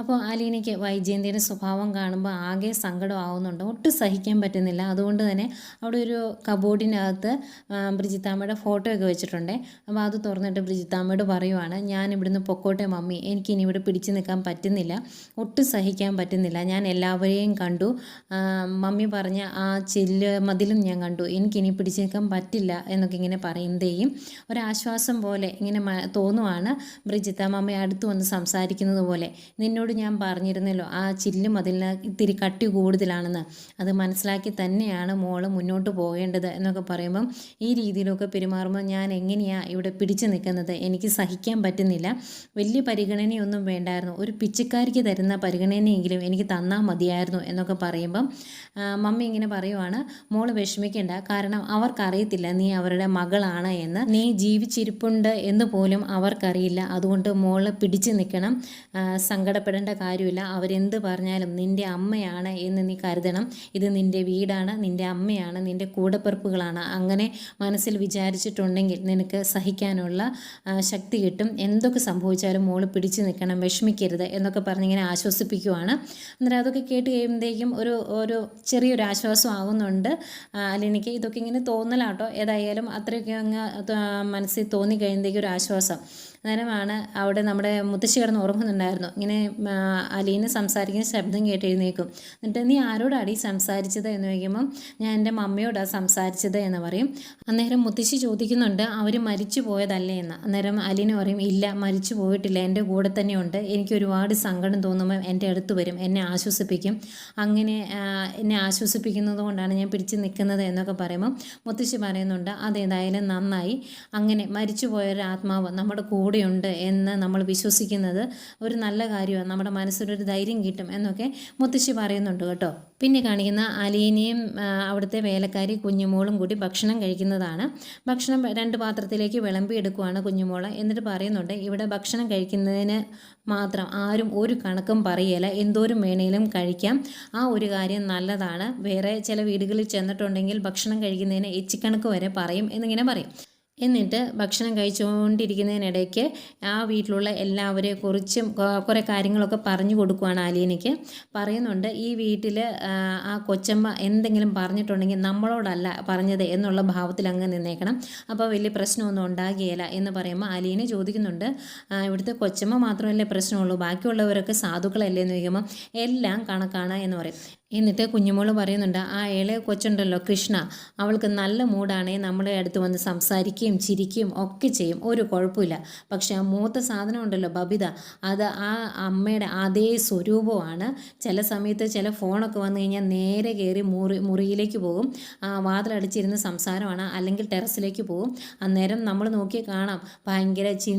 അപ്പോൾ ആലീനയ്ക്ക് വൈജയന്തിയുടെ സ്വഭാവം കാണുമ്പോൾ ആകെ സങ്കടം ആവുന്നുണ്ട്. ഒട്ടും സഹിക്കാൻ പറ്റുന്നില്ല. അതുകൊണ്ട് തന്നെ അവിടെ ഒരു കബോർഡിനകത്ത് ബ്രിജിത്താമ്മയുടെ ഫോട്ടോ ഒക്കെ വെച്ചിട്ടുണ്ട്. അപ്പോൾ അത് തുറന്നിട്ട് ബ്രിജിത്താമ്മയോട് പറയുവാണ് ഞാൻ ഇവിടുന്ന് പൊക്കോട്ടെ മമ്മി. എനിക്ക് ഇനി ഇവിടെ പിടിച്ചു നിൽക്കാൻ പറ്റുന്നില്ല. ഒട്ടും സഹിക്കാൻ പറ്റുന്നില്ല. ഞാൻ എല്ലാവരെയും കണ്ടു. മമ്മി പറഞ്ഞ ആ ചെല്ല് മതിലും ഞാൻ കണ്ടു. എനിക്കിനി പിടിച്ചു നിൽക്കാൻ പറ്റില്ല എന്നൊക്കെ ഇങ്ങനെ പറയുന്നതേയും ഒരാശ്വാസം പോലെ ഇങ്ങനെ തോന്നുവാണ് ബ്രിജിത്താമ്മയെ അടുത്ത് വന്ന് സംസാരിക്കുന്നത് പോലെ. നിന്നോട് ഞാൻ പറഞ്ഞിരുന്നല്ലോ ആ ചില്ല് മതിലിന് ഇത്തിരി കട്ടി കൂടുതലാണെന്ന്. അത് മനസ്സിലാക്കി തന്നെയാണ് മോൾ മുന്നോട്ട് പോകേണ്ടത് എന്നൊക്കെ പറയുമ്പം ഈ രീതിയിലൊക്കെ പെരുമാറുമ്പോൾ ഞാൻ എങ്ങനെയാണ് ഇവിടെ പിടിച്ചു നിൽക്കുന്നത്? എനിക്ക് സഹിക്കാൻ പറ്റുന്നില്ല. വലിയ പരിഗണനയൊന്നും വേണ്ടായിരുന്നു. ഒരു പിച്ചക്കാരിക്ക് തരുന്ന പരിഗണനയെങ്കിലും എനിക്ക് തന്നാൽ മതിയായിരുന്നു എന്നൊക്കെ പറയുമ്പം മമ്മി ഇങ്ങനെ പറയുവാണ് മോൾ വിഷമിക്കേണ്ട. കാരണം അവർക്കറിയത്തില്ല നീ അവരുടെ മകളാണ് എന്ന്. നീ ജീവിച്ചിരിപ്പുണ്ട് എന്ന് പോലും അവർക്കറിയില്ല. അതുകൊണ്ട് മോൾ പിടിച്ചു നിൽക്കണം. ആ, സങ്കടപ്പെടേണ്ട കാര്യമില്ല. അവരെന്ത് പറഞ്ഞാലും നിന്റെ അമ്മയാണ് എന്ന് നീ കരുതണം. ഇത് നിന്റെ വീടാണ് നിന്റെ അമ്മയാണ് നിന്റെ കൂടപ്പിറപ്പുകളാണ്. അങ്ങനെ മനസ്സിൽ വിചാരിച്ചിട്ടുണ്ടെങ്കിൽ നിനക്ക് സഹിക്കാനുള്ള ശക്തി കിട്ടും. എന്തൊക്കെ സംഭവിച്ചാലും മോൾ പിടിച്ചു നിൽക്കണം വിഷമിക്കരുത് എന്നൊക്കെ പറഞ്ഞിങ്ങനെ ആശ്വസിപ്പിക്കുവാണ്. അന്നേരം അതൊക്കെ കേട്ട് കഴിയുമ്പോഴത്തേക്കും ഒരു ഒരു ചെറിയൊരു ആശ്വാസം ആവുന്നുണ്ട്. അല്ലെനിക്ക് ഇതൊക്കെ ഇങ്ങനെ തോന്നലാട്ടോ. ഏതായാലും അത്രയൊക്കെ അങ്ങ് മനസ്സിൽ തോന്നി കഴിയുമ്പോഴത്തേക്കും ഒരു ആശ്വാസം. അന്നേരമാണ് അവിടെ നമ്മുടെ മുത്തശ്ശി കിടന്ന് ഉറങ്ങുന്നുണ്ടായിരുന്നു. ഇങ്ങനെ അലീന സംസാരിക്കുന്ന ശബ്ദം കേട്ട് എഴുന്നേക്കും എന്നിട്ട് നീ ആരോടാടി സംസാരിച്ചത്? എന്ന് ചോദിക്കുമ്പം ഞാൻ എന്റെ മമ്മയോടാണ് സംസാരിച്ചത് എന്ന് പറയും. അന്നേരം മുത്തശ്ശി ചോദിക്കുന്നുണ്ട് അവർ മരിച്ചു പോയതല്ലേ? എന്ന്. അന്നേരം അലീന പറയും ഇല്ല മരിച്ചു പോയിട്ടില്ല. എന്റെ കൂടെ തന്നെയുണ്ട് എനിക്ക് ഒരുപാട് സങ്കടം തോന്നുമ്പോൾ എന്റെ അടുത്ത് വരും. എന്നെ ആശ്വസിപ്പിക്കും. അങ്ങനെ എന്നെ ആശ്വസിപ്പിക്കുന്നത് കൊണ്ടാണ് ഞാൻ പിടിച്ച് നിൽക്കുന്നത് എന്നൊക്കെ പറയുമ്പോൾ മുത്തശ്ശി പറയുന്നുണ്ട് അതേതായാലും നന്നായി. അങ്ങനെ മരിച്ചു പോയൊരാത്മാവ് നമ്മുടെ കൂടെയുണ്ട് എന്ന് നമ്മൾ വിശ്വസിക്കുന്നത് ഒരു നല്ല കാര്യമാണ്. നമ്മുടെ മനസ്സിനൊരു ധൈര്യം കിട്ടും എന്നൊക്കെ മുത്തശ്ശി പറയുന്നുണ്ട് കേട്ടോ. പിന്നെ കാണിക്കുന്ന അലീനയും അവിടുത്തെ വേലക്കാരി കുഞ്ഞുമോളും കൂടി ഭക്ഷണം കഴിക്കുന്നതാണ്. ഭക്ഷണം രണ്ട് പാത്രത്തിലേക്ക് വിളമ്പി എടുക്കുവാണ് കുഞ്ഞുമോൾ. എന്നിട്ട് പറയുന്നുണ്ട് ഇവിടെ ഭക്ഷണം കഴിക്കുന്നതിന് മാത്രം ആരും ഒരു കണക്കും പറയല. എന്തോരം വേണേലും കഴിക്കാം. ആ ഒരു കാര്യം നല്ലതാണ്. വേറെ ചില വീടുകളിൽ ചെന്നിട്ടുണ്ടെങ്കിൽ ഭക്ഷണം കഴിക്കുന്നതിന് എച്ചിക്കണക്ക് വരെ പറയും എന്നിങ്ങനെ പറയും. എന്നിട്ട് ഭക്ഷണം കഴിച്ചുകൊണ്ടിരിക്കുന്നതിനിടയ്ക്ക് ആ വീട്ടിലുള്ള എല്ലാവരെ കുറിച്ചും കുറേ കാര്യങ്ങളൊക്കെ പറഞ്ഞു കൊടുക്കുവാണ് അലീനയ്ക്ക് പറയുന്നുണ്ട് ഈ വീട്ടിൽ ആ കൊച്ചമ്മ എന്തെങ്കിലും പറഞ്ഞിട്ടുണ്ടെങ്കിൽ നമ്മളോടല്ല പറഞ്ഞത് എന്നുള്ള ഭാവത്തിൽ അങ്ങ് നിന്നേക്കണം. അപ്പോൾ വലിയ പ്രശ്നമൊന്നും ഉണ്ടാകുകയില്ല. എന്ന് പറയുമ്പോൾ ആലീന ചോദിക്കുന്നുണ്ട് "ആ, ഇവിടുത്തെ കൊച്ചമ്മ മാത്രമല്ലേ പ്രശ്നമുള്ളൂ? ബാക്കിയുള്ളവരൊക്കെ സാധുക്കളല്ലേ? എന്ന് ചോദിക്കുമ്പോൾ എല്ലാം കണക്കാണ് എന്ന് പറയും. എന്നിട്ട് കുഞ്ഞുമോൾ പറയുന്നുണ്ട് ആ ഇളയ കൊച്ചുണ്ടല്ലോ കൃഷ്ണ അവൾക്ക് നല്ല മൂഡാണേ നമ്മളെ അടുത്ത് വന്ന് സംസാരിക്കുകയും ചിരിക്കുകയും ഒക്കെ ചെയ്യും ഒരു കുഴപ്പമില്ല. പക്ഷേ ആ മൂത്ത സാധനം ഉണ്ടല്ലോ ബബിത അത് ആ അമ്മയുടെ അതേ സ്വരൂപമാണ്. ചില സമയത്ത് ചില ഫോണൊക്കെ വന്നു കഴിഞ്ഞാൽ നേരെ കയറി മുറി മുറിയിലേക്ക് പോകും ആ വാതിലടിച്ചിരുന്ന് സംസാരമാണ് അല്ലെങ്കിൽ ടെറസിലേക്ക് പോകും. അന്നേരം നമ്മൾ നോക്കി കാണാം ഭയങ്കര ചി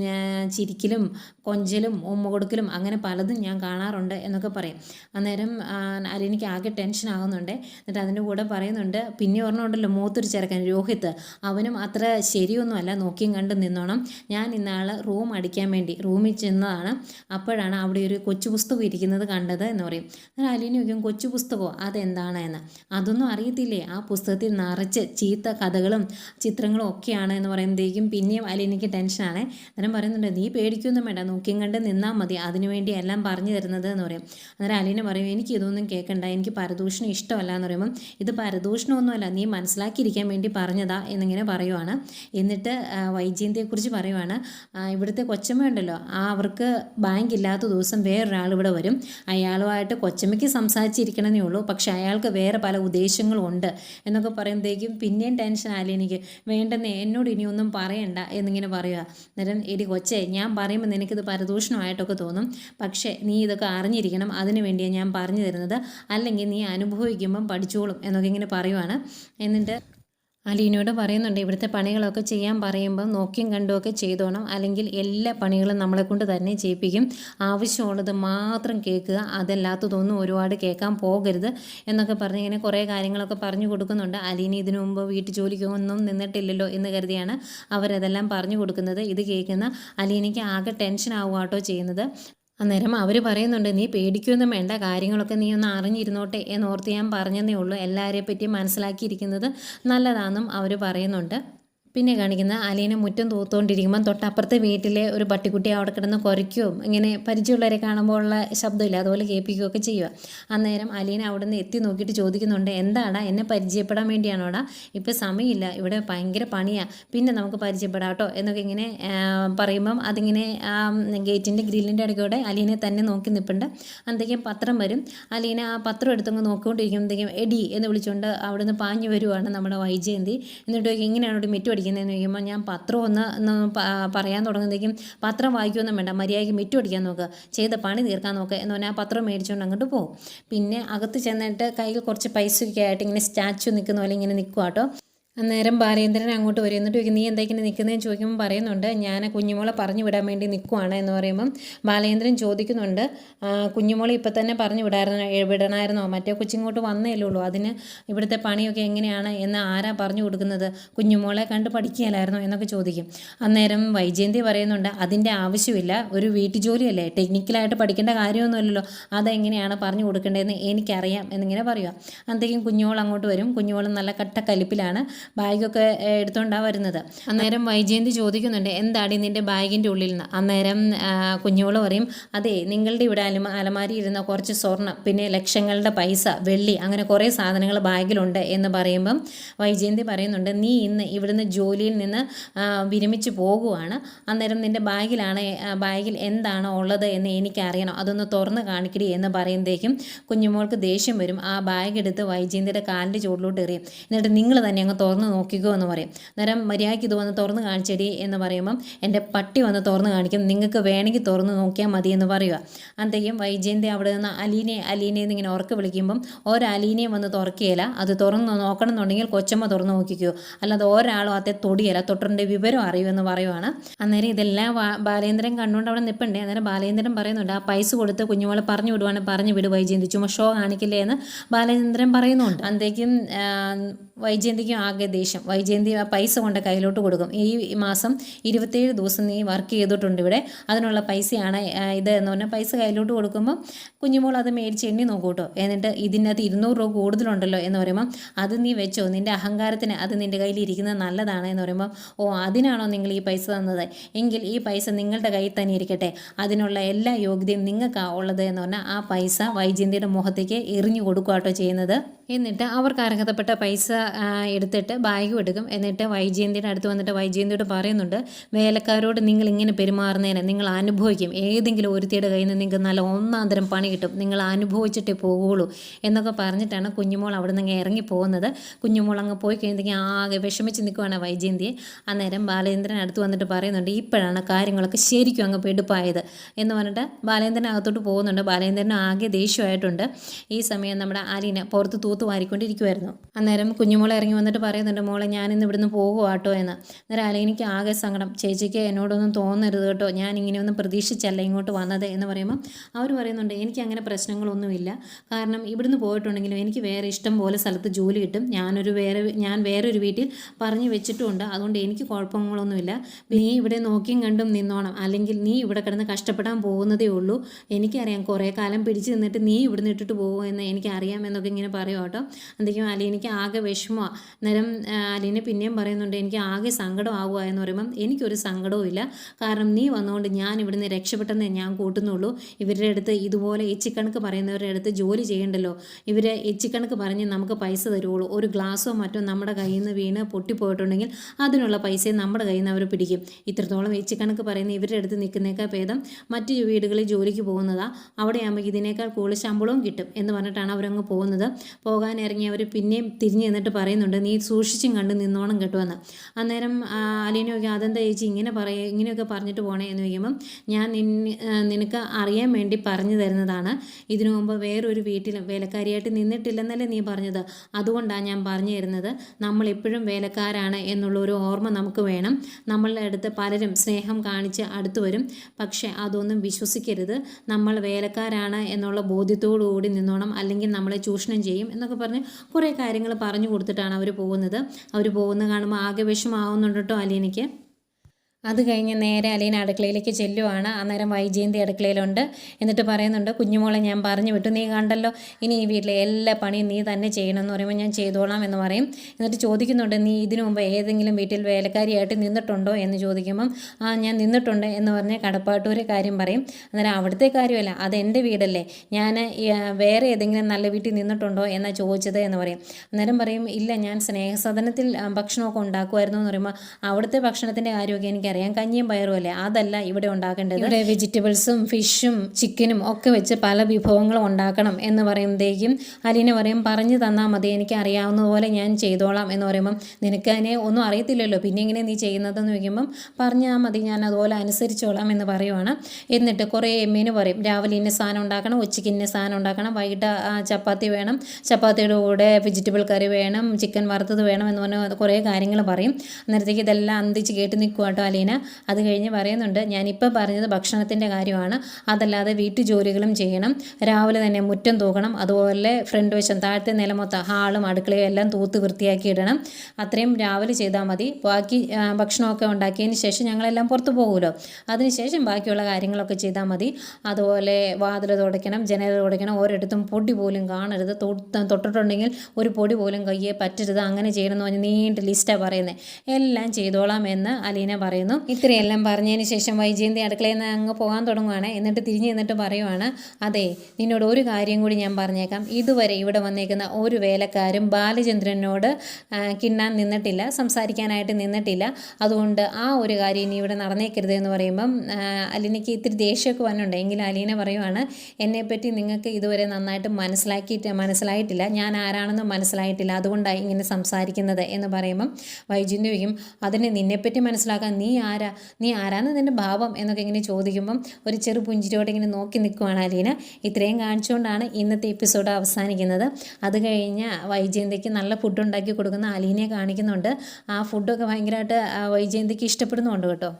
ചിരിക്കലും കൊഞ്ചലും ഉമ്മ കൊടുക്കലും അങ്ങനെ പലതും ഞാൻ കാണാറുണ്ട് എന്നൊക്കെ പറയും. അന്നേരം ആ, അലിനിക്ക് ആകെ ടെൻഷൻ ആകുന്നുണ്ട്. എന്നിട്ട് അതിന്റെ കൂടെ പറയുന്നുണ്ട് പിന്നെ ഓർമ്മയുണ്ടല്ലോ മൂത്തൊരു ചെറുക്കൻ രോഹിത്ത്. അവനും അത്ര ശരിയൊന്നുമല്ല നോക്കിയും കണ്ട് നിന്നോണം. ഞാൻ ഇന്നാൾ റൂം അടിക്കാൻ വേണ്ടി റൂമിൽ ചെന്നതാണ്. അപ്പോഴാണ് അവിടെ ഒരു കൊച്ചു പുസ്തകം ഇരിക്കുന്നത് കണ്ടത് എന്ന് പറയും. എന്നാൽ അലിനി ചോദിക്കും കൊച്ചു പുസ്തകമോ? അതെന്താണ്? എന്ന്. അതൊന്നും അറിയത്തില്ലേ? ആ പുസ്തകത്തിൽ നിറച്ച് ചീത്ത കഥകളും ചിത്രങ്ങളും ഒക്കെയാണ് എന്ന് പറയുമ്പോഴത്തേക്കും പിന്നെയും അലിനിക്ക് ടെൻഷനാണ് അന്നേരം പറയുന്നുണ്ട് നീ പേടിക്കൊന്നും വേണ്ട നോക്കിയും കണ്ട് നിന്നാൽ മതി. അതിനുവേണ്ടി എല്ലാം പറഞ്ഞു തരുന്നത് എന്ന് പറയും. അന്നേരം അലീന പറയും എനിക്ക് ഇതൊന്നും കേൾക്കണ്ട. എനിക്ക് പരദൂഷണം ഇഷ്ടമല്ല എന്ന് പറയുമ്പം ഇത് പരദൂഷണമൊന്നുമല്ല നീ മനസ്സിലാക്കിയിരിക്കാൻ വേണ്ടി പറഞ്ഞതാ എന്നിങ്ങനെ പറയുവാണ്. എന്നിട്ട് വൈജയന്തിയെക്കുറിച്ച് പറയുവാണ് ഇവിടുത്തെ കൊച്ചമ്മ ഉണ്ടല്ലോ ആ അവർക്ക് ബാങ്ക് ഇല്ലാത്ത ദിവസം വേറൊരാൾ ഇവിടെ വരും. അയാളുമായിട്ട് കൊച്ചമ്മയ്ക്ക് സംസാരിച്ചിരിക്കണമെന്നേ ഉള്ളൂ പക്ഷെ അയാൾക്ക് വേറെ പല ഉദ്ദേശങ്ങളും ഉണ്ട് എന്നൊക്കെ പറയുമ്പോഴത്തേക്കും പിന്നെയും ടെൻഷൻ ആയില്ലേ എനിക്ക്. വേണ്ടെന്നേ എന്നോട് ഇനിയൊന്നും പറയണ്ട എന്നിങ്ങനെ പറയുക അന്നേരം എടി കൊച്ചേ ഞാൻ പറയുമ്പോൾ നിനക്കിത് പരദൂഷണമായിട്ടൊക്കെ തോന്നും. പക്ഷേ നീ ഇതൊക്കെ അറിഞ്ഞിരിക്കണം അതിനു വേണ്ടിയാണ് ഞാൻ പറഞ്ഞു തരുന്നത്. അല്ലെങ്കിൽ നീ അനുഭവിക്കുമ്പം പഠിച്ചോളും എന്നൊക്കെ ഇങ്ങനെ പറയുവാണ്. എന്നിട്ട് അലീനയോട് പറയുന്നുണ്ട് ഇവിടുത്തെ പണികളൊക്കെ ചെയ്യാൻ പറയുമ്പോൾ നോക്കിയും കണ്ടുമൊക്കെ ചെയ്തോണം. അല്ലെങ്കിൽ എല്ലാ പണികളും നമ്മളെ കൊണ്ട് തന്നെ ചെയ്യിപ്പിക്കും. ആവശ്യമുള്ളത് മാത്രം കേൾക്കുക. അതല്ലാത്തതൊന്നും ഒരുപാട് കേൾക്കാൻ പോകരുത് എന്നൊക്കെ പറഞ്ഞ് ഇങ്ങനെ കുറേ കാര്യങ്ങളൊക്കെ പറഞ്ഞു കൊടുക്കുന്നുണ്ട്. അലീന ഇതിനു മുമ്പ് വീട്ടു ജോലിക്കൊന്നും നിന്നിട്ടില്ലല്ലോ എന്ന് കരുതിയാണ് അവരതെല്ലാം പറഞ്ഞു കൊടുക്കുന്നത്. ഇത് കേൾക്കുന്ന അലീനയ്ക്ക് ആകെ ടെൻഷൻ ആവുക കേട്ടോ ചെയ്യുന്നത്. അന്നേരം അവർ പറയുന്നുണ്ട് നീ പേടിക്കൊന്നും വേണ്ട കാര്യങ്ങളൊക്കെ നീ ഒന്ന് അറിഞ്ഞിരുന്നോട്ടെ എന്നോർത്ത് ഞാൻ പറഞ്ഞതേ ഉള്ളൂ. എല്ലാവരെയും പറ്റി മനസ്സിലാക്കിയിരിക്കുന്നത് നല്ലതാണെന്നും അവർ പറയുന്നുണ്ട്. പിന്നെ കാണിക്കുന്ന അലീന മുറ്റം തൂത്തുകൊണ്ടിരിക്കുമ്പം തൊട്ടപ്പുറത്തെ വീട്ടിലെ ഒരു പട്ടിക്കുട്ടി അവിടെ കിടന്ന് കുരയ്ക്കുകയും ഇങ്ങനെ പരിചയമുള്ളവരെ കാണുമ്പോഴുള്ള ശബ്ദമില്ല അതുപോലെ കേൾപ്പിക്കുകയൊക്കെ ചെയ്യുക. അന്നേരം അലീന അവിടെ നിന്ന് എത്തി നോക്കിയിട്ട് ചോദിക്കുന്നുണ്ട് എന്താടാ എന്നെ പരിചയപ്പെടാൻ വേണ്ടിയാണോടാ? ഇപ്പോൾ സമയമില്ല ഇവിടെ ഭയങ്കര പണിയാണ് പിന്നെ നമുക്ക് പരിചയപ്പെടാം കേട്ടോ എന്നൊക്കെ ഇങ്ങനെ പറയുമ്പം അതിങ്ങനെ ഗേറ്റിന്റെ ഗ്രില്ലിന്റെ ഇടയ്ക്കൂടെ അലീനെ തന്നെ നോക്കി നിൽപ്പുണ്ട് അന്തേക്കും പത്രം വരും. അലീന ആ പത്രം എടുത്തങ്ങ് നോക്കിക്കൊണ്ടിരിക്കുമ്പോഴത്തേക്കും എടി എന്ന് വിളിച്ചുകൊണ്ട് അവിടുന്ന് പാഞ്ഞു വരുവാണ് നമ്മുടെ വൈജയന്തി. എന്നിട്ട് ഇങ്ങനെയാണ് മിറ്റു അടിക്കുന്നതെന്ന് ചോദിക്കുമ്പോൾ ഞാൻ പത്രം ഒന്ന് പറയാൻ തുടങ്ങുന്നതേക്കും പത്രം വായിക്കുമൊന്നും വേണ്ട. മര്യാദയ്ക്ക് മിറ്റു അടിക്കാൻ നോക്കുക ചെയ്ത പണി തീർക്കാൻ നോക്കുക എന്ന് പറഞ്ഞാൽ ആ പത്രം മേടിച്ചുകൊണ്ട് അങ്ങോട്ട് പോകും പിന്നെ അകത്ത് ചെന്നിട്ട് കയ്യിൽ കുറച്ച് പൈസയൊക്കെ ആയിട്ട് ഇങ്ങനെ സ്റ്റാച്ചു നിൽക്കുന്ന പോലെ ഇങ്ങനെ നിൽക്കുക കേട്ടോ അന്നേരം ബാലേന്ദ്രൻ അങ്ങോട്ട് വരും. എന്നിട്ട് ചോദിക്കും നീ എന്താ നിൽക്കുന്നതെന്ന്? ചോദിക്കുമ്പോൾ പറയുന്നുണ്ട് ഞാൻ കുഞ്ഞുമോളെ പറഞ്ഞു വിടാൻ വേണ്ടി നിൽക്കുവാണ് എന്ന് പറയുമ്പം ബാലേന്ദ്രൻ ചോദിക്കുന്നുണ്ട് "ആ, കുഞ്ഞുമോളെ ഇപ്പം തന്നെ പറഞ്ഞു വിടായിരുന്നു? വിടണമായിരുന്നോ? മറ്റേ കൊച്ചിങ്ങോട്ട് വന്നേല്ലേ ഉള്ളൂ. അതിന് ഇവിടുത്തെ പണിയൊക്കെ എങ്ങനെയാണ് എന്ന് ആരാ പറഞ്ഞു കൊടുക്കുന്നത്? കുഞ്ഞുമോളെ കണ്ട് പഠിക്കുകയല്ലായിരുന്നോ? എന്നൊക്കെ ചോദിക്കും. അന്നേരം വൈജയന്തി പറയുന്നുണ്ട് അതിന്റെ ആവശ്യമില്ല. ഒരു വീട്ടുജോലിയല്ലേ. ടെക്നിക്കലായിട്ട് പഠിക്കേണ്ട കാര്യമൊന്നുമില്ലല്ലോ. അതെങ്ങനെയാണ് പറഞ്ഞു കൊടുക്കേണ്ടതെന്ന് എനിക്കറിയാം എന്നിങ്ങനെ പറയുക. അന്നത്തേക്കും കുഞ്ഞുമോൾ അങ്ങോട്ട് വരും. കുഞ്ഞുമോൾ നല്ല കട്ട കലിപ്പിലാണ് ബാഗൊക്കെ എടുത്തുകൊണ്ടാണ് വരുന്നത്. അന്നേരം വൈജയന്തി ചോദിക്കുന്നുണ്ട് എന്താടി നിന്റെ ബാഗിന്റെ ഉള്ളിൽ നിന്ന് അന്നേരം കുഞ്ഞോൾ പറയും അതെ നിങ്ങളുടെ ഇവിടെ അലമ അലമാരി ഇരുന്ന കുറച്ച് സ്വർണം പിന്നെ ലക്ഷങ്ങളുടെ പൈസ വെള്ളി അങ്ങനെ കുറേ സാധനങ്ങൾ ബാഗിലുണ്ട് എന്ന് പറയുമ്പം വൈജയന്തി പറയുന്നുണ്ട് നീ ഇന്ന് ഇവിടുന്ന് ജോലിയിൽ നിന്ന് വിരമിച്ച് പോകുവാണ്. അന്നേരം നിന്റെ ബാഗിലാണ് ബാഗിൽ എന്താണോ ഉള്ളത് എന്ന് എനിക്കറിയണം. അതൊന്ന് തുറന്ന് കാണിക്കടി എന്ന് പറയുമ്പോഴേക്കും കുഞ്ഞുമോൾക്ക് ദേഷ്യം വരും. ആ ബാഗ് എടുത്ത് വൈജയന്തിയുടെ കാലിന്റെ ചുവട്ടിലോട്ട് എറിയും. എന്നിട്ട് നിങ്ങൾ തന്നെ അങ്ങ് നോക്കിക്കോ എന്ന് പറയും. നേരം മര്യാദയ്ക്ക് ഇത് വന്ന് തുറന്ന് കാണിച്ചടി എന്ന് പറയുമ്പം എന്റെ പട്ടി വന്ന് തുറന്ന് കാണിക്കും. നിങ്ങൾക്ക് വേണമെങ്കിൽ തുറന്ന് നോക്കിയാൽ മതി എന്ന് പറയുക. അന്തേക്കും വൈജയന്തി അവിടെ നിന്ന് അലീനെ അലീനെ എന്നിങ്ങനെ ഉറക്ക വിളിക്കുമ്പം ഒരലീനയും വന്ന് തുറക്കുകയില്ല. അത് തുറന്ന് നോക്കണം എന്നുണ്ടെങ്കിൽ കൊച്ചമ്മ തുറന്ന് നോക്കിക്കോ. അല്ലാതെ ഒരാളും അതേ തൊടിയല്ല തൊട്ടറിന്റെ വിവരം അറിയുമെന്ന് പറയുവാണ്. അന്നേരം ഇതെല്ലാം ബാലേന്ദ്രൻ കണ്ടുകൊണ്ട് അവിടെ നിൽപ്പണ്ടേ അന്നേരം ബാലേന്ദ്രൻ പറയുന്നുണ്ട് ആ പൈസ കൊടുത്ത് കുഞ്ഞുമോളെ പറഞ്ഞു വിടുവാണ് പറഞ്ഞു വിട് വൈജയന്തി. ചുമ ഷോ കാണിക്കില്ലേ എന്ന് ബാലേന്ദ്രൻ പറയുന്നുണ്ട്. അന്തേക്കും വൈജയന്തിക്കും ആകെ ദേഷ്യം. വൈജയന്തി ആ പൈസ കൊണ്ട് കയ്യിലോട്ട് കൊടുക്കും. ഈ മാസം ഇരുപത്തേഴ് ദിവസം നീ വർക്ക് ചെയ്തിട്ടുണ്ട് ഇവിടെ. അതിനുള്ള പൈസയാണ് ഇത് എന്ന് പറഞ്ഞാൽ പൈസ കയ്യിലോട്ട് കൊടുക്കുമ്പോൾ കുഞ്ഞുമോൾ അത് മേടിച്ച് എണ്ണി നോക്കൂ കേട്ടോ എന്നിട്ട് ഇതിനകത്ത് ഇരുന്നൂറ് രൂപ കൂടുതലുണ്ടല്ലോ എന്ന് പറയുമ്പോൾ അത് നീ വെച്ചോ. നിന്റെ അഹങ്കാരത്തിന് അത് നിന്റെ കയ്യിൽ ഇരിക്കുന്നത് നല്ലതാണ് എന്ന് പറയുമ്പോൾ ഓ അതിനാണോ നിങ്ങൾ ഈ പൈസ തന്നത്? എങ്കിൽ ഈ പൈസ നിങ്ങളുടെ കയ്യിൽ തന്നെ ഇരിക്കട്ടെ. അതിനുള്ള എല്ലാ യോഗ്യതയും നിങ്ങൾക്കാ ഉള്ളത് എന്ന് പറഞ്ഞാൽ ആ പൈസ വൈജയന്തിയുടെ മുഖത്തേക്ക് എറിഞ്ഞു കൊടുക്കുക കേട്ടോ ചെയ്യുന്നത്. എന്നിട്ട് അവർക്ക് അർഹതപ്പെട്ട പൈസ എടുത്തിട്ട് ബാഗ് എടുക്കും. എന്നിട്ട് വൈജയന്തിയുടെ അടുത്ത് വന്നിട്ട് വൈജയന്തിയോട് പറയുന്നുണ്ട് വേലക്കാരോട് നിങ്ങൾ ഇങ്ങനെ പെരുമാറുന്നതിന് നിങ്ങൾ അനുഭവിക്കും. ഏതെങ്കിലും ഒരുത്തിയുടെ കയ്യിൽ നിന്ന് നിങ്ങൾക്ക് നല്ല ഒന്നാന്തരം പണി കിട്ടും. നിങ്ങൾ അനുഭവിച്ചിട്ടേ പോകുള്ളൂ എന്നൊക്കെ പറഞ്ഞിട്ടാണ് കുഞ്ഞുമോൾ അവിടെ നിന്ന് ഇറങ്ങി പോകുന്നത്. കുഞ്ഞുമോൾ അങ്ങ് പോയി കഴിയുമ്പോഴത്തേക്കും ആകെ വിഷമിച്ച് നിൽക്കുവാണ് വൈജയന്തിയെ അന്നേരം ബാലേന്ദ്രൻ അടുത്ത് വന്നിട്ട് പറയുന്നുണ്ട് ഇപ്പോഴാണ് കാര്യങ്ങളൊക്കെ ശരിക്കും അങ്ങ് പെടുപ്പായത്. എന്ന് പറഞ്ഞിട്ട് ബാലേന്ദ്രൻ അകത്തോട്ട് പോകുന്നുണ്ട്. ബാലേന്ദ്രൻ ആകെ ദേഷ്യമായിട്ടുണ്ട്. ഈ സമയം നമ്മുടെ അലീന പുറത്ത് തൂത്ത് വാരിക്കൊണ്ടിരിക്കുമായിരുന്നു അന്നേരം കുഞ്ഞുമോളെ ഇറങ്ങി വന്നിട്ട് പറയുന്നുണ്ട് മോളെ ഇന്ന് ഇവിടുന്ന് പോകുവാട്ടോ എന്ന്. അന്നേരം അലീനയ്ക്ക് ആകെ സങ്കടം. ചേച്ചിക്ക് എന്നോടൊന്നും തോന്നരുത് കേട്ടോ. ഞാൻ ഇങ്ങനെയൊന്നും പ്രതീക്ഷിച്ചല്ല ഇങ്ങോട്ട് വന്നത്. എന്ന് പറയുമ്പോൾ അവർ പറയുന്നുണ്ട് എനിക്ക് അങ്ങനെ പ്രശ്നങ്ങളൊന്നുമില്ല. കാരണം ഇവിടുന്ന് പോയിട്ടുണ്ടെങ്കിലും എനിക്ക് വേറെ ഇഷ്ടം പോലെ സ്ഥലത്ത് ജോലി കിട്ടും. ഞാനൊരു വേറെ ഞാൻ വേറൊരു വീട്ടിൽ പറഞ്ഞു വെച്ചിട്ടുമുണ്ട് അതുകൊണ്ട് എനിക്ക് കുഴപ്പങ്ങളൊന്നുമില്ല. നീ ഇവിടെ നോക്കിയും കണ്ടും നിന്നോണം. അല്ലെങ്കിൽ നീ ഇവിടെ കിടന്ന് കഷ്ടപ്പെടാൻ പോകുന്നതേ ഉള്ളൂ. എനിക്കറിയാം കുറേ കാലം പിടിച്ചു നിന്നിട്ട് നീ ഇവിടുന്ന് ഇട്ടിട്ട് പോകുമെന്ന് എനിക്കറിയാം എന്നൊക്കെ ഇങ്ങനെ പറയും കേട്ടോ. എന്തൊക്കെയോ എനിക്ക് ആകെ വിഷമമാണ് അന്നേരം അലീനെ പിന്നെയും പറയുന്നുണ്ട് എനിക്ക് ആകെ സങ്കടം ആവുക എന്ന് പറയുമ്പം എനിക്കൊരു സങ്കടവും ഇല്ല. കാരണം നീ വന്നുകൊണ്ട് ഞാൻ ഇവിടുന്ന് രക്ഷപ്പെട്ടെന്നേ ഞാൻ കൂട്ടുന്നുള്ളൂ. ഇവരുടെ അടുത്ത് ഇതുപോലെ എച്ചിക്കണക്ക് പറയുന്നവരുടെ അടുത്ത് ജോലി ചെയ്യണ്ടല്ലോ. ഇവർ എച്ചിക്കണക്ക് പറഞ്ഞ് നമുക്ക് പൈസ തരുള്ളൂ ഒരു ഗ്ലാസ്സോ മറ്റോ നമ്മുടെ കയ്യിൽ നിന്ന് വീണ് പൊട്ടിപ്പോയിട്ടുണ്ടെങ്കിൽ അതിനുള്ള പൈസയും നമ്മുടെ കയ്യിൽ നിന്ന് അവർ പിടിക്കും. ഇത്രത്തോളം എച്ചിക്കണക്ക് പറയുന്ന ഇവരുടെ അടുത്ത് നിൽക്കുന്നേക്കാൾ ഭേദം മറ്റ് വീടുകളിൽ ജോലിക്ക് പോകുന്നതാണ് അവിടെയാകുമ്പോൾ ഇതിനേക്കാൾ കൂടുതൽ ശമ്പളവും കിട്ടും എന്ന് പറഞ്ഞിട്ടാണ് അവരങ്ങ് പോകുന്നത്. പോകാൻ ഇറങ്ങി അവർ പിന്നെയും തിരിഞ്ഞു നിന്നിട്ട് പറയുന്നുണ്ട് നീ സൂക്ഷിച്ചും കണ്ട് നിന്നോണം കേട്ടുവെന്ന്. അന്നേരം അലീനൊക്കെ അതെന്താ ചേച്ചി ഇങ്ങനെ പറയുക ഇങ്ങനെയൊക്കെ പറഞ്ഞിട്ട് പോണേ? എന്ന് ചോദിക്കുമ്പം ഞാൻ നിനക്ക് അറിയാൻ വേണ്ടി പറഞ്ഞു തരുന്നതാണ്. ഇതിനു മുമ്പ് വേറൊരു വീട്ടിൽ വേലക്കാരിയായിട്ട് നിന്നിട്ടില്ലെന്നല്ലേ നീ പറഞ്ഞത്? അതുകൊണ്ടാണ് ഞാൻ പറഞ്ഞു തരുന്നത്. നമ്മൾ എപ്പോഴും വേലക്കാരാണ് എന്നുള്ള ഒരു ഓർമ്മ നമുക്ക് വേണം. നമ്മളുടെ അടുത്ത് പലരും സ്നേഹം കാണിച്ച് അടുത്ത് വരും. പക്ഷേ അതൊന്നും വിശ്വസിക്കരുത്. നമ്മൾ വേലക്കാരാണ് എന്നുള്ള ബോധ്യത്തോടു കൂടി നിന്നോണം. അല്ലെങ്കിൽ നമ്മളെ ചൂഷണം ചെയ്യും. എന്നൊക്കെ പറഞ്ഞ് കുറേ കാര്യങ്ങൾ പറഞ്ഞു കൊടുത്തിട്ടാണ് അവർ പോകുന്നത്. അവർ പോകുന്ന കാണുമ്പോൾ ആകെ വിഷമാവുന്നുണ്ട് കേട്ടോ അലീനയ്ക്ക്. അത് കഴിഞ്ഞ് നേരെ അലീന അടുക്കളയിലേക്ക് ചെല്ലുവാണ്. അന്നേരം വൈജയന്തി അടുക്കളയിലുണ്ട്. എന്നിട്ട് പറയുന്നുണ്ട് കുഞ്ഞുമോളെ ഞാൻ പറഞ്ഞു വിട്ടു. നീ കണ്ടല്ലോ ഇനി ഈ വീട്ടിലെ എല്ലാ പണിയും നീ തന്നെ ചെയ്യണമെന്ന് പറയുമ്പോൾ ഞാൻ ചെയ്തോളാം എന്ന് പറയും. എന്നിട്ട് ചോദിക്കുന്നുണ്ട് നീ ഇതിനു മുമ്പ് ഏതെങ്കിലും വീട്ടിൽ വേലക്കാരിയായിട്ട് നിന്നിട്ടുണ്ടോ? എന്ന് ചോദിക്കുമ്പം ആ ഞാൻ നിന്നിട്ടുണ്ട് എന്ന് പറഞ്ഞ് കടപ്പാട്ടൂരെ കാര്യം പറയും. അന്നേരം അവിടുത്തെ കാര്യമല്ല അത് എന്റെ വീടല്ലേ. ഞാൻ വേറെ ഏതെങ്കിലും നല്ല വീട്ടിൽ നിന്നിട്ടുണ്ടോ? എന്നാണ് ചോദിച്ചത് എന്ന് പറയും. അന്നേരം പറയും ഇല്ല ഞാൻ സ്നേഹസദനത്തിൽ ഭക്ഷണമൊക്കെ ഉണ്ടാക്കുമായിരുന്നു എന്ന് പറയുമ്പോൾ അവിടുത്തെ ഭക്ഷണത്തിന്റെ കാര്യമൊക്കെ എനിക്കറിയാം കഞ്ഞിയും പയറും അല്ലേ? അതല്ല ഇവിടെ ഉണ്ടാക്കേണ്ടത്. ഇവിടെ വെജിറ്റബിൾസും ഫിഷും ചിക്കനും ഒക്കെ വെച്ച് പല വിഭവങ്ങളും ഉണ്ടാക്കണം എന്ന് പറയുമ്പോഴത്തേക്കും അലീന പറയും പറഞ്ഞു തന്നാൽ മതി എനിക്ക് അറിയാവുന്നതുപോലെ ഞാൻ ചെയ്തോളാം. എന്ന് പറയുമ്പം നിനക്ക് അതിനെ ഒന്നും അറിയത്തില്ലല്ലോ. പിന്നെ എങ്ങനെ നീ ചെയ്യുന്നതെന്ന് ചോദിക്കുമ്പം പറഞ്ഞാൽ മതി ഞാൻ അതുപോലെ അനുസരിച്ചോളാം എന്ന് പറയുവാണ്. എന്നിട്ട് കുറേ എമ്മീന് പറയും രാവിലെ ഇന്ന സാധനം ഉണ്ടാക്കണം ഉച്ചയ്ക്ക് ഇന്ന സാധനം ഉണ്ടാക്കണം വൈകിട്ട് ചപ്പാത്തി വേണം ചപ്പാത്തിയുടെ കൂടെ വെജിറ്റബിൾ കറി വേണം ചിക്കൻ വറുത്തത് വേണം എന്ന് പറഞ്ഞാൽ കുറേ കാര്യങ്ങൾ പറയും. അന്നേരത്തേക്ക് ഇതെല്ലാം അന്തിച്ച് കേട്ട് നിൽക്കുക കേട്ടോ അലീന അത് കഴിഞ്ഞ് പറയുന്നുണ്ട് ഞാനിപ്പോൾ പറഞ്ഞത് ഭക്ഷണത്തിന്റെ കാര്യമാണ്. അതല്ലാതെ വീട്ടു ജോലികളും ചെയ്യണം. രാവിലെ തന്നെ മുറ്റം തൂക്കണം അതുപോലെ ഫ്രണ്ട് വശം താഴത്തെ നില മൊത്തം ഹാളും അടുക്കളയും എല്ലാം തൂത്ത് വൃത്തിയാക്കി ഇടണം. അത്രയും രാവിലെ ചെയ്താൽ മതി. ബാക്കി ഭക്ഷണമൊക്കെ ഉണ്ടാക്കിയതിന് ശേഷം ഞങ്ങളെല്ലാം പുറത്ത് പോകുമല്ലോ. അതിനുശേഷം ബാക്കിയുള്ള കാര്യങ്ങളൊക്കെ ചെയ്താൽ മതി. അതുപോലെ വാതിൽ തുടയ്ക്കണം ജനൽ തുടയ്ക്കണം. ഓരോരുത്തും പൊടി പോലും കാണരുത്. തൊട്ട് തൊട്ടിട്ടുണ്ടെങ്കിൽ ഒരു പൊടി പോലും കയ്യെ പറ്റരുത്. അങ്ങനെ ചെയ്യണമെന്ന് പറഞ്ഞ് നീണ്ട ലിസ്റ്റാണ് പറയുന്നത് എല്ലാം ചെയ്തോളാം എന്ന് അലീന പറയുന്നു. ഇത്രയെല്ലാം പറഞ്ഞതിന് ശേഷം വൈജയന്തി അടുക്കളയിൽ നിന്ന് അങ്ങ് പോകാൻ തുടങ്ങുവാണ്. എന്നിട്ട് തിരിഞ്ഞ് നിന്നിട്ട് പറയുവാണ് അതെ നിന്നോട് ഒരു കാര്യം കൂടി ഞാൻ പറഞ്ഞേക്കാം. ഇതുവരെ ഇവിടെ വന്നേക്കുന്ന ഒരു വേലക്കാരും ബാലചന്ദ്രനോട് കിണ്ണാൻ നിന്നിട്ടില്ല സംസാരിക്കാനായിട്ട് നിന്നിട്ടില്ല. അതുകൊണ്ട് ആ ഒരു കാര്യം ഇനി ഇവിടെ നടന്നേക്കരുത് എന്ന് പറയുമ്പം അലീനയ്ക്ക് ഇത്തിരി ദേഷ്യമൊക്കെ വന്നുണ്ട് എങ്കിലും അലീന പറയുവാണ് എന്നെപ്പറ്റി നിങ്ങൾക്ക് ഇതുവരെ നന്നായിട്ട് മനസ്സിലാക്കിയിട്ട് മനസ്സിലായിട്ടില്ല. ഞാൻ ആരാണെന്ന് മനസ്സിലായിട്ടില്ല. അതുകൊണ്ടാണ് ഇങ്ങനെ സംസാരിക്കുന്നത്? എന്ന് പറയുമ്പം വൈജന്തി അതിനെ നിന്നെപ്പറ്റി മനസ്സിലാക്കാൻ നീ ആരാ? നീ ആരാന്ന് നിന്റെ ഭാവം എന്നൊക്കെ ഇങ്ങനെ ചോദിക്കുമ്പം ഒരു ചെറു പുഞ്ചിരിയോടെ ഇങ്ങനെ നോക്കി നിൽക്കുവാണ് അലീന. ഇത്രയും കാണിച്ചുകൊണ്ടാണ് ഇന്നത്തെ എപ്പിസോഡ് അവസാനിക്കുന്നത്. അത് കഴിഞ്ഞ് വൈജയന്തിക്ക് നല്ല ഫുഡ് ഉണ്ടാക്കി കൊടുക്കുന്ന അലീനയെ കാണിക്കുന്നുണ്ട്. ആ ഫുഡൊക്കെ ഭയങ്കരമായിട്ട് വൈജയന്തിക്ക് ഇഷ്ടപ്പെടുന്നുണ്ട് കേട്ടോ.